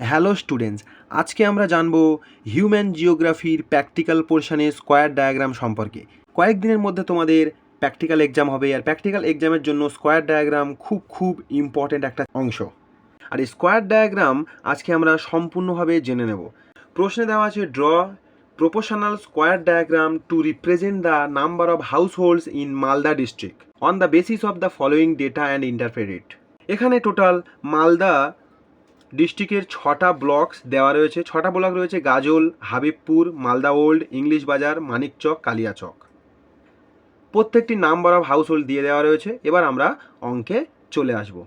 Hello students, আজকে আমরা জানব হিউম্যান জিওগ্রাফির প্র্যাকটিক্যাল পোর্শনে স্কোয়ার ডায়াগ্রাম সম্পর্কে। কয়েকদিনের মধ্যে তোমাদের প্র্যাকটিক্যাল এক্সাম হবে আর প্র্যাকটিক্যাল এক্সামের জন্য স্কোয়ার ডায়াগ্রাম খুব খুব ইম্পর্ট্যান্ট একটা অংশ। আর এই স্কোয়ার ডায়াগ্রাম আজকে আমরা সম্পূর্ণভাবে জেনে নেব। প্রশ্নে দেওয়া আছে, draw proportional square diagram to represent the number of households in Malda district on the basis of the following data and interpret it. এখানে টোটাল মালদা ডিস্ট্রিক্টের ছটা ব্লকস দেওয়া রয়েছে। ছটা ব্লক রয়েছে গাজল, হাবিবপুর, মালদা ওল্ড, ইংলিশ বাজার মানিকচক কালিয়াচক প্রত্যেকটি নাম্বার অফ হাউস হোল্ড দিয়ে দেওয়া রয়েছে। এবার আমরা অঙ্কে চলে আসব।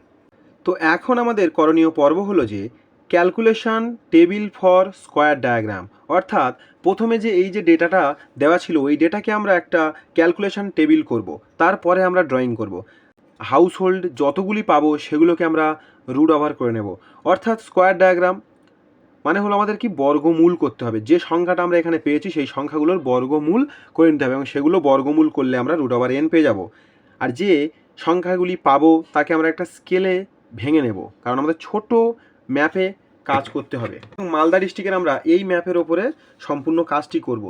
তো এখন আমাদের করণীয় পর্ব হলো যে calculation table for square diagram. অর্থাৎ প্রথমে যে এই যে ডেটাটা দেওয়া ছিল, ওই ডেটাকে আমরা একটা ক্যালকুলেশন টেবিল করব। তারপরে আমরা ড্রয়িং করব। হাউস হোল্ড যতগুলি পাবো, সেগুলোকে আমরা রুট ওভার করে নেব। অর্থাৎ স্কোয়ার ডায়াগ্রাম মানে হলো আমাদের কি বর্গমূল করতে হবে। যে সংখ্যাটা আমরা এখানে পেয়েছি, সেই সংখ্যাগুলোর বর্গমূল করে নিতে হবে এবং সেগুলো বর্গমূল করলে আমরা রুট ওভার এন পেয়ে যাব। আর যে সংখ্যাগুলি পাবো, তাকে আমরা একটা স্কেলে ভেঙে নেব। কারণ আমাদের ছোট ম্যাপে কাজ করতে হবে। এবং মালদা ডিস্ট্রিক্টের আমরা এই ম্যাপের ওপরে সম্পূর্ণ কাজটি করব।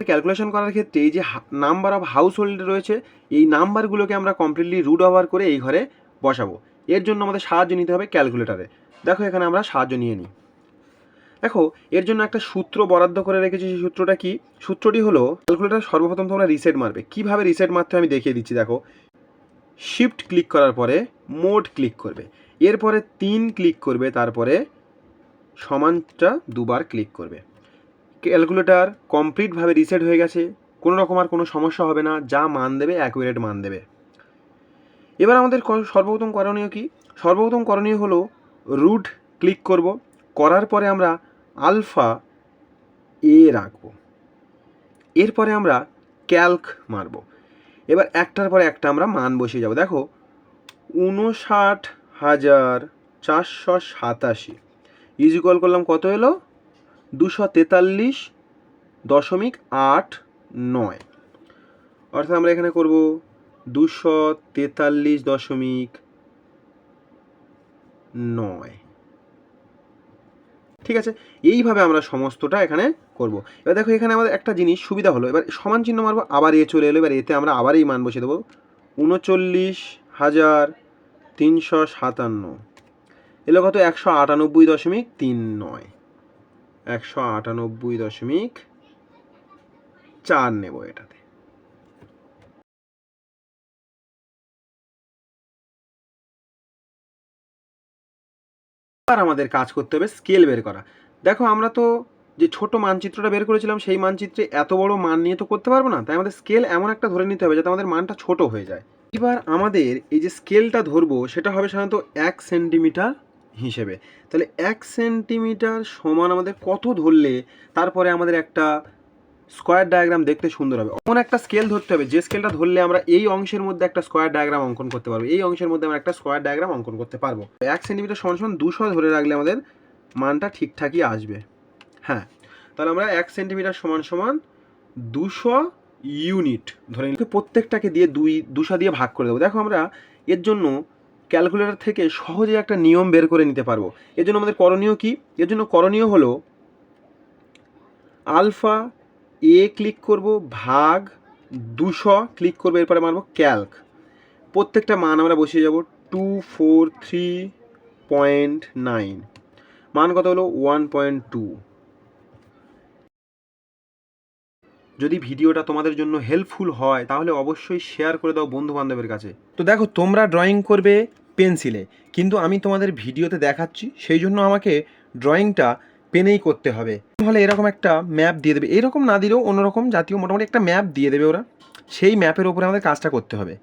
ক্যালকুলেশন করার ক্ষেত্রে এই যে নাম্বার অফ হাউস হোল্ড রয়েছে, এই নাম্বারগুলোকে আমরা কমপ্লিটলি রুট ওভার করে এই ঘরে বসাবো। এর জন্য আমাদের সাহায্য নিতে হবে ক্যালকুলেটারে। দেখো এখানে আমরা সাহায্য নিয়ে নিই। দেখো, এর জন্য একটা সূত্র বরাদ্দ করে রেখেছি, সেই সূত্রটা কি? সূত্রটি হলো, ক্যালকুলেটার সর্বপ্রথম তোমরা রিসেট মারবে। কীভাবে রিসেট মারতে আমি দেখিয়ে দিচ্ছি, দেখো। শিফট ক্লিক করার পরে মোড ক্লিক করবে। এরপরে তিন ক্লিক করবে, তারপরে সমানটা দুবার ক্লিক করবে। ক্যালকুলেটার কমপ্লিটভাবে রিসেট হয়ে গেছে। কোনো রকম আর কোনো সমস্যা হবে না। যা মান দেবে অ্যাকুরেট মান দেবে। এবার আমাদের সর্বপ্রথম করণীয় কি? সর্বপ্রথম করণীয় হলো রুট ক্লিক করব। করার পরে আমরা আলফা এ রাখব। এরপরে আমরা ক্যালক মারব। এবার একটার পরে একটা আমরা মান বসিয়ে যাব। দেখো, উনষাট হাজার চারশো সাতাশি ইজিকল করলাম কত এলো? দুশো তেতাল্লিশ দশমিক আট নয়। অর্থাৎ আমরা এখানে করব দুশো তেতাল্লিশ দশমিক নয়। ঠিক আছে? এইভাবে আমরা সমস্তটা এখানে করব। এবার দেখো, এখানে আমাদের একটা জিনিস সুবিধা হলো। এবার সমান চিহ্ন মারবো, আবার এ চলে এলো। এবার এতে আমরা আবার এই মান বসে দেবো। উনচল্লিশ হাজার তিনশো সাতান্ন। এলো কত? একশো আটানব্বই দশমিক তিন নয়। একশো আটানব্বই দশমিক চার নেব এটাতে। আর আমাদের কাজ করতে হবে স্কেল বের করা। দেখো, আমরা তো যে ছোট মানচিত্রটা বের করেছিলাম, সেই মানচিত্রে এত বড় মান নিয়ে তো করতে পারব না। তাই আমাদের স্কেল এমন একটা ধরে নিতে হবে, যাতে আমাদের মানটা ছোট হয়ে যায়। এবার আমাদের এই যে স্কেলটা ধরবো, সেটা হবে সাধারণত এক সেন্টিমিটার হিসেবে। তাহলে এক সেন্টিমিটার সমান আমাদের কত ধরলে, তারপরে আমাদের একটা স্কোয়ার ডায়াগ্রাম দেখতে সুন্দর হবে। এমন একটা স্কেল ধরতে হবে, যে স্কেলটা ধরলে আমরা এই অংশের মধ্যে একটা স্কোয়ার ডায়াগ্রাম অঙ্কন করতে পারব, এই অংশের মধ্যে আমরা একটা স্কোয়ার ডায়াগ্রাম অঙ্কন করতে পারব। এক সেন্টিমিটার সমান সমান দুশো ধরে রাখলে আমাদের মানটা ঠিকঠাকই আসবে। হ্যাঁ তাহলে আমরা এক সেন্টিমিটার সমান সমান দুশো ইউনিট ধরে নিতে প্রত্যেকটাকে দিয়ে দুই, দুশো দিয়ে ভাগ করে দেবো। দেখো আমরা এর জন্য ক্যালকুলেটর থেকে সহজে একটা নিয়ম বের করে নিতে পারব। এর জন্য আমাদের করণীয় কি? এর জন্য করণীয় হলো আলফা এ ক্লিক করব, ভাগ দুশো ক্লিক করব, এরপরে মারবো ক্যালক প্রত্যেকটা মান আমরা বসিয়ে যাব two four three point nine মান কত হলো? ওয়ান পয়েন্ট টু যদি ভিডিওটা তোমাদের জন্য হেল্পফুল হয়, তাহলে অবশ্যই শেয়ার করে দাও বন্ধু বান্ধবের কাছে। তো দেখো, তোমরা ড্রয়িং করবে পেন্সিলে কিন্তু আমি তোমাদের ভিডিওতে দেখাচ্ছি, সেই জন্য আমাকে ড্রয়িংটা পেনেই করতে হবে। তাহলে এরকম একটা ম্যাপ দিয়ে দেবে। এরকম না দিলেও অন্যরকম জাতীয় মোটামুটি একটা ম্যাপ দিয়ে দেবে ওরা। সেই ম্যাপের ওপরে আমাদের কাজটা করতে হবে।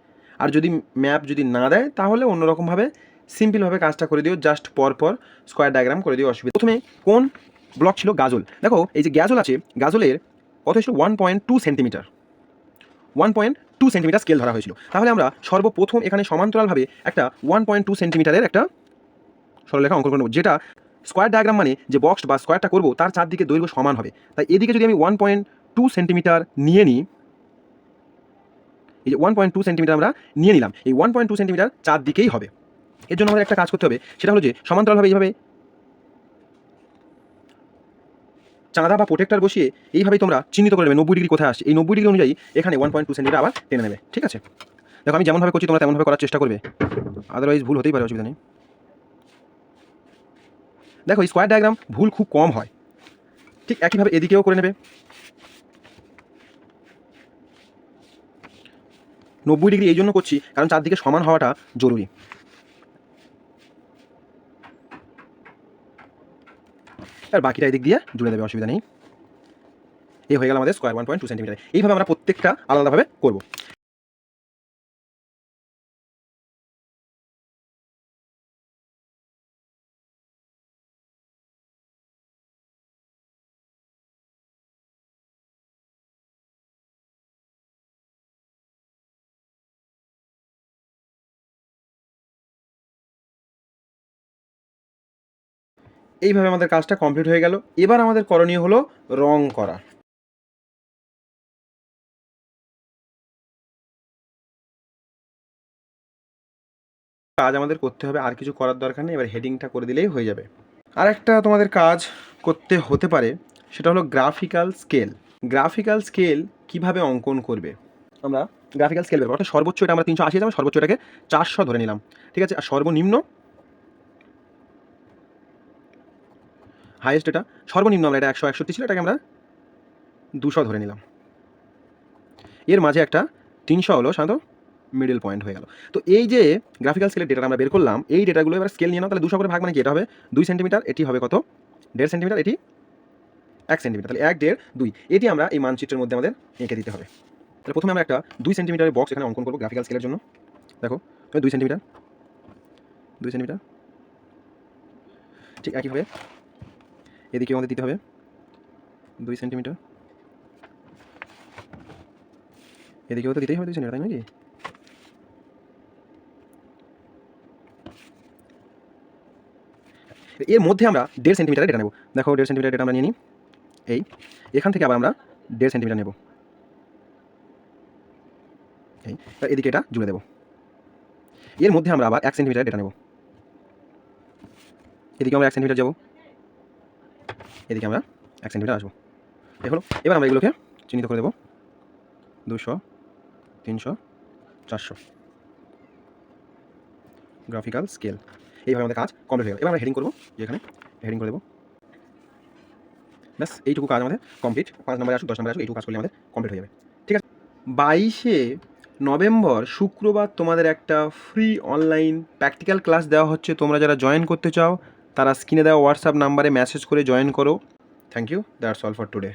আর যদি ম্যাপ যদি না দেয়, তাহলে অন্যরকমভাবে সিম্পলভাবে কাজটা করে দিও। জাস্ট পর পর স্কোয়ার ডায়াগ্রাম করে দিও, অসুবিধা প্রথমে কোন ব্লক ছিল গাজল? দেখো, এই যে গ্যাজল আছে, গাজলের কত ছিল one point two centimetre one point two centimetre scale ধরা হয়েছিল। তাহলে আমরা সর্বপ্রথম এখানে সমান্তরালভাবে একটা ওয়ান পয়েন্ট টু সেন্টিমিটারের একটা সরলরেখা অঙ্কন করব, যেটা স্কোয়ার ডায়াগ্রাম মানে যে বক্স বা স্কোয়ারটা করব, তার চারদিকে দৈর্ঘ্য সমান হবে। তাই এদিকে যদি আমি ওয়ান পয়েন্ট টু সেন্টিমিটার নিয়ে নিই, এই যে ওয়ান পয়েন্ট টু সেন্টিমিটার আমরা নিয়ে নিলাম, এই ওয়ান পয়েন্ট টু সেন্টিমিটার চারদিকেই হবে। এর জন্য আমাদের একটা কাজ করতে হবে, সেটা হলো যে সমান্তরালভাবে এইভাবে। চাঁদা বা প্রোটেক্টার বসিয়ে এইভাবেই তোমরা চিহ্নিত করে নেবে, নব্বই ডিগ্রি কোথায় আসছে। এই নব্বই ডিগ্রি অনুযায়ী এখানে ওয়ান পয়েন্ট টু সেন্টিমিটার আবার টেনে নেবে, ঠিক আছে? দেখো, আমি যেমনভাবে করছি, তোমরা তেমনভাবে করার চেষ্টা করবে। আদারওয়াইজ ভুল হতেই পারে, অসুবিধা নেই। দেখো স্কোয়ার ডায়াগ্রাম ভুল খুব কম হয়। ঠিক একইভাবে এদিকেও করে নেবে। নব্বই ডিগ্রি এই জন্য করছি, কারণ চারদিকে সমান হওয়াটা জরুরি। আর বাকিটা এদিক দিয়ে জুড়ে দেবে, অসুবিধা নেই। এই হয়ে গেল আমাদের square one point two centimetre এইভাবে আমরা প্রত্যেকটা আলাদাভাবে করব। এইভাবে আমাদের কাজটা কমপ্লিট হয়ে গেল। এবার আমাদের করণীয় হলো রং করা। কাজ আমাদের করতে হবে, আর কিছু করার দরকার নেই, এবার হেডিংটা করে দিলেই হয়ে যাবে। আর একটা তোমাদের কাজ করতে হতে পারে, সেটা হলো গ্রাফিক্যাল স্কেল গ্রাফিক্যাল স্কেল কীভাবে অঙ্কন করবে? আমরা গ্রাফিক্যাল স্কেল করব অর্থাৎ সর্বোচ্চ এটা আমরা তিনশো আশি আমরা সর্বোচ্চ এটাকে চারশো ধরে নিলাম। ঠিক আছে? আর সর্বনিম্ন হাইয়েস্ট এটা। সর্বনিম্ন আমরা এটা একশো একষট্টি ছিল, এটাকে আমরা দুশো ধরে নিলাম। এর মাঝে একটা তিনশো হলো, সাধারণত মিডল পয়েন্ট হয়ে গেল। তো এই যে গ্রাফিক্যাল স্কেলের ডেটা আমরা বের করলাম, এই ডেটাগুলো এবার স্কেল নিয়ে নাও, তাহলে দুশো করে ভাগ মানে কি? এটা হবে দুই সেন্টিমিটার এটি হবে কত? দেড় সেন্টিমিটার এটি এক সেন্টিমিটার তাহলে এক, দেড়, দুই। এটি আমরা এই মানচিত্রের মধ্যে আমাদের এঁকে দিতে হবে। তাহলে প্রথমে আমরা একটা দুই সেন্টিমিটারের বক্স এখানে অঙ্কন করব গ্রাফিক্যাল স্কেলের জন্য। দেখো, দুই সেন্টিমিটার দুই সেন্টিমিটার ঠিক একইভাবে এদিকে আমাদের দিতে হবে। দুই সেন্টিমিটার। এদিকেও তো দিতেই হবে দুই সেন্টিমিটার, তাই নাকি এর মধ্যে আমরা দেড় সেন্টিমিটারের ডেটা নেব। দেখো, দেড় সেন্টিমিটার ডেটা আমরা নিয়ে নিই। এই, এখান থেকে আবার আমরা দেড় সেন্টিমিটার নেব। এই এদিকে এটা জুড়ে দেবো। এর মধ্যে আমরা আবার এক সেন্টিমিটার ডেটা নেব। এদিকে আমরা এক সেন্টিমিটার যাব। এদিকে আমরা এক সেন্টিমিটার আসব। এই হলো, এবার আমরা এগুলোকে চিহ্নিত করে দেবো। দুশো তিনশো, চারশো। গ্রাফিক্যাল স্কেল এইভাবে আমাদের কাজ কমপ্লিট হয়ে গেল। এবার আমরা হেডিং করব যেখানে হেডিং করে দেবো। ব্যাস, এইটুকু কাজ আমাদের কমপ্লিট পাঁচ নম্বরে আসুক, দশ নম্বরে আসুক, এইটুকু কাজ করলে আমাদের কমপ্লিট হয়ে যাবে। ঠিক আছে? বাইশে নভেম্বর, শুক্রবার তোমাদের একটা ফ্রি অনলাইন প্র্যাকটিক্যাল ক্লাস দেওয়া হচ্ছে। তোমরা যারা জয়েন করতে চাও তারা স্ক্রিনে দেওয়া হোয়াটসঅ্যাপ নাম্বারে মেসেজ করে জয়েন করো। Thank you that's all for today